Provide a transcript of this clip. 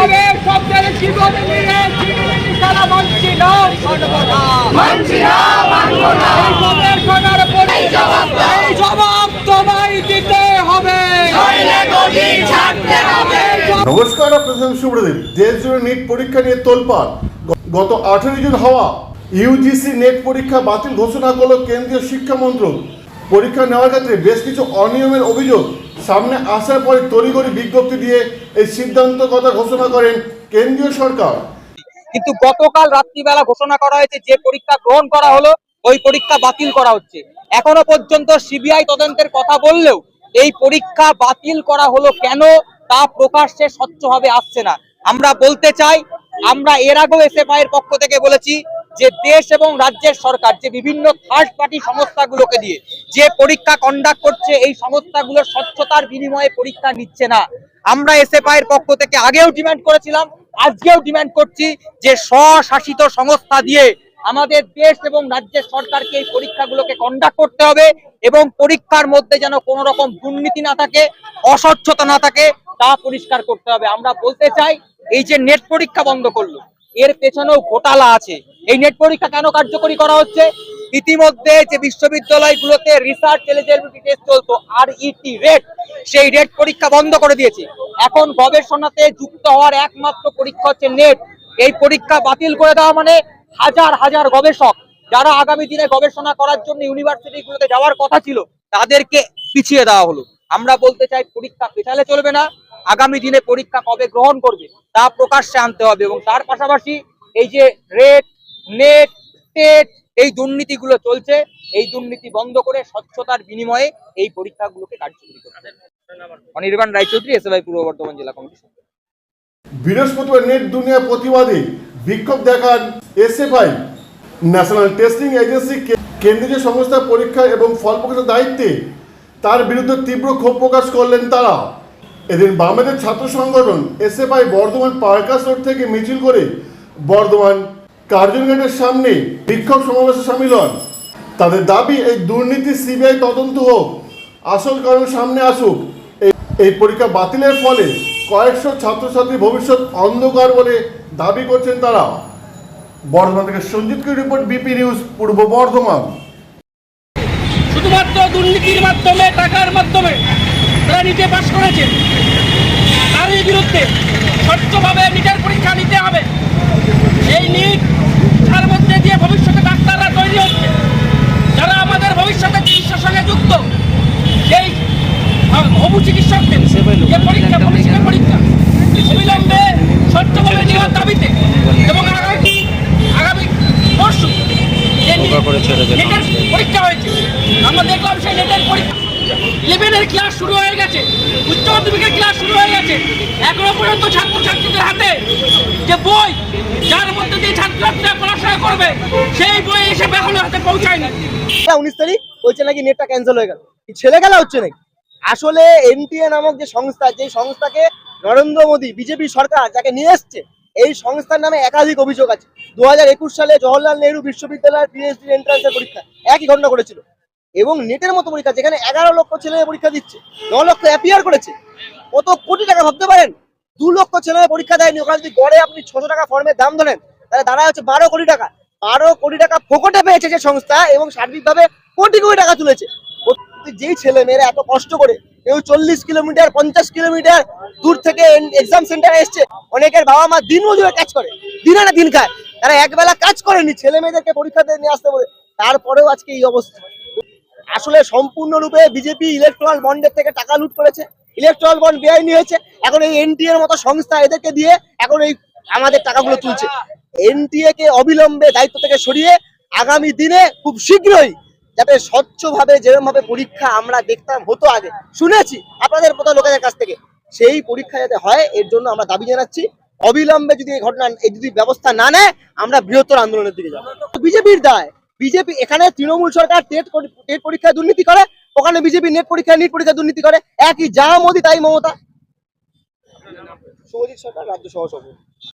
বিপ্লবের শব্দের জীবন নিয়ে সারা মানছি না। সর্বদা মানছি না মানব না। এই গবেষণার পরে এই জবাব তোমায় দিতে হবে। নইলে গদি ছাড়তে হবে। নমস্কার আপনাদের সুব্রদীপ দেশ জুড়ে নিট পরীক্ষা নিয়ে তোলপাড়। গত আঠেরো জুন হওয়া ইউজিসি নেট পরীক্ষা বাতিল ঘোষণা করল কেন্দ্রীয় শিক্ষা মন্ত্রক। পরীক্ষা নেওয়ার ক্ষেত্রে বেশ কিছু অনিয়মের অভিযোগ। সামনে আসার পরে তড়িঘড়ি বিজ্ঞপ্তি দিয়ে এই সিদ্ধান্ত কথা ঘোষণা করেন কেন্দ্রীয় সরকার। কিন্তু গতকাল রাত্রিবেলা ঘোষণা করা হয়েছে, যে পরীক্ষা গ্রহণ করা হলো, ওই পরীক্ষা বাতিল করা হচ্ছে। এখনও পর্যন্ত সিবিআই তদন্তের কথা বললেও এই পরীক্ষা বাতিল করা হলো কেন, তা প্রকাশ্যে স্বচ্ছভাবে আসছে না। আমরা বলতে চাই, আমরা এর আগেও এসএফআই এর পক্ষ থেকে বলেছি যে দেশ এবং রাজ্যের সরকার, যে বিভিন্ন থার্ড পার্টি সংস্থাগুলোকে দিয়ে যে পরীক্ষা কন্ডাক্ট করছে, এই সংস্থাগুলোর স্বচ্ছতার বিনিময়ে পরীক্ষা নিচ্ছে না। আমরা এসএফআই এর পক্ষ থেকে আগেও ডিমান্ড করেছিলাম, আজকেও ডিমান্ড করছি যে স্বশাসিত সংস্থা দিয়ে আমাদের দেশ এবং রাজ্যের সরকারকে এই পরীক্ষাগুলোকে কন্ডাক্ট করতে হবে এবং পরীক্ষার মধ্যে যেন কোনো রকম দুর্নীতি না থাকে, অস্বচ্ছতা না থাকে, তা পরিষ্কার করতে হবে। আমরা বলতে চাই, এই যে নেট পরীক্ষা বন্ধ করল এর পেছনেও ঘোটালা আছে। এই নেট পরীক্ষা কেন কার্যকরী করা হচ্ছে? ইতিমধ্যে যে বিশ্ববিদ্যালয়গুলোতে রিসার্চ এলিজিবিলিটি টেস্ট চলতো আর ইটি রেট সেই রেট পরীক্ষা বন্ধ করে দিয়েছে। এখন গবেষণাতে যুক্ত হওয়ার একমাত্র পরীক্ষা হচ্ছে নেট এই পরীক্ষা বাতিল করে দেওয়া মানে হাজার হাজার গবেষক, যারা আগামী দিনে গবেষণা করার জন্য ইউনিভার্সিটিগুলোতে যাওয়ার কথা ছিল, তাদেরকে পিছিয়ে দেওয়া হলো। আমরা বলতে চাই পরীক্ষা পেছালে চলবে না। আগামী দিনে পরীক্ষা কবে গ্রহণ করবে তা প্রকাশ্যে আনতে হবে এবং তার পাশাপাশি এই যে রেট নেট, টেট এই দুর্নীতিগুলো চলছে, এই দুর্নীতি বন্ধ করে স্বচ্ছতার বিনিময়ে এই পরীক্ষাগুলোকে কার্যকরী করতে অনির্বাণ রায়চৌধুরী এসএফআই পূর্ব বর্ধমান জেলা কমিটি বৃহস্পতিবার নেট দুনিয়া প্রতিবাদে বিক্ষোভ দেখান এসএফআই। ন্যাশনাল টেস্টিং এজেন্সি কেন্দ্রীয় সংস্থা পরীক্ষা এবং ফল প্রকাশের দায়িত্বে তার বিরুদ্ধে তীব্র ক্ষোভ প্রকাশ করলেন তারা। এদিন বামেদের ছাত্র সংগঠন এসএফআই বর্ধমান পার্কাস রোড থেকে মিছিল করে বর্ধমান কার্জন গেটের সামনে বিক্ষোভ সমাবেশে সামিল হন। তাদের দাবি, এই দুর্নীতি সিবিআই তদন্ত হোক, আসল কারণ সামনে আসুক। এই পরীক্ষা বাতিলের ফলে কয়েকশো ছাত্রছাত্রী ভবিষ্যৎ অন্ধকার বলে দাবি করছেন তারা বর্ধমান থেকে সঞ্জিত রিপোর্ট, বিপি নিউজ, পূর্ব বর্ধমান। শুধুমাত্র দুর্নীতির মাধ্যমে, টাকার মাধ্যমে তারা নিটে পাশ করেছে। তারই বিরুদ্ধে স্বচ্ছভাবে নিটের পরীক্ষা নিতে হবে। এই নিট যার মধ্যে দিয়ে ভবিষ্যতে ডাক্তাররা তৈরি হচ্ছে। যারা আমাদের ভবিষ্যতে চিকিৎসার সঙ্গে যুক্ত সেই হবু চিকিৎসকদের যে পরীক্ষা ভবিষ্যতের পরীক্ষা অবিলম্বে স্বচ্ছভাবে নেওয়ার দাবিতে এবং আগামী আগামী পরশু পরীক্ষা হয়েছে। আমরা দেখলাম সেই নেটের পরীক্ষা ইলেভেনের ক্লাস শুরু হয়ে গেছে। উচ্চ মাধ্যমিকের ক্লাস শুরু হয়ে গেছে। এখনও পর্যন্ত ছাত্রছাত্রীদের হাতে যে বই, যার মধ্যে দিয়ে ছাত্রছাত্রীরা পড়াশোনা করবে, সেই বই এসে এখনও হাতে পৌঁছায়নি। উনিশ তারিখ, বলছে নাকি নেটটা ক্যান্সেল হয়ে গেল। ছেলে খেলা হচ্ছে নাকি? আসলে এনটিএ নামক যে সংস্থা, যে সংস্থাকে নরেন্দ্র মোদী, বিজেপি সরকার যাকে নিয়ে এসছে, এই সংস্থার নামে একাধিক অভিযোগ আছে। দু হাজার একুশ সালে জওহরলাল নেহরু বিশ্ববিদ্যালয়ের পিএইচডি এন্ট্রান্সের পরীক্ষা একই ঘটনা করেছিল এবং নেটের মতো পরীক্ষা, যেখানে এগারো লক্ষ ছেলে পরীক্ষা দিচ্ছে, ন লক্ষ অ্যাপিয়ার করেছে। কত কোটি টাকা ভাবতে পারেন? দু লক্ষ ছেলে পরীক্ষা দেয়নি, ওখানে যদি গড়ে আপনি ছশো টাকা ফর্মের দাম ধরেন, তাহলে দাঁড়া হচ্ছে বারো কোটি টাকা। বারো কোটি টাকা ফোকটে পেয়েছে যে সংস্থা এবং সার্বিকভাবে কোটি কোটি টাকা তুলেছে। যেই ছেলে মেয়েরা এত কষ্ট করে, কেউ চল্লিশ কিলোমিটার, পঞ্চাশ কিলোমিটার দূর থেকে এক্সাম সেন্টারে এসছে। অনেকের বাবা মা দিন মজুরে কাজ করে, দিনে না দিন খায়। তারা একবেলা কাজ করেনি, ছেলে মেয়েদেরকে পরীক্ষা দিয়ে নিয়ে আসতে বলে তারপরেও আজকে এই অবস্থা। আসলে সম্পূর্ণরূপে বিজেপি ইলেকট্রাল বন্ডের থেকে টাকা লুট করেছে ইলেকট্রাল বন্ড বেআইনি হয়েছে, এখন এই এনটিএ এর মতো সংস্থা এদেরকে দিয়ে এখন এই আমাদের টাকাগুলো তুলছে। এনটিএ কে অবিলম্বে দায়িত্ব থেকে সরিয়ে আগামী দিনে খুব শীঘ্রই যাতে স্বচ্ছভাবে যেরকম ভাবে পরীক্ষা আমরা দেখতাম হতো আগে, শুনেছি আপনাদের মতো লোকেদের কাছ থেকে, সেই পরীক্ষা যাতে হয়, এর জন্য আমরা দাবি জানাচ্ছি। অবিলম্বে যদি এই ঘটনা, এই যদি ব্যবস্থা না নেয়, আমরা বৃহত্তর আন্দোলনের দিকে যাব। বিজেপির দায় বিজেপি এখানে তৃণমূল সরকার টেট টেট পরীক্ষায় দুর্নীতি করে, ওখানে বিজেপি নেট পরীক্ষায় নিট পরীক্ষায় দুর্নীতি করে। একই, যা মোদি তাই মমতা। সৌজিৎ সরকার, রাজ্য সহ সভাপতি।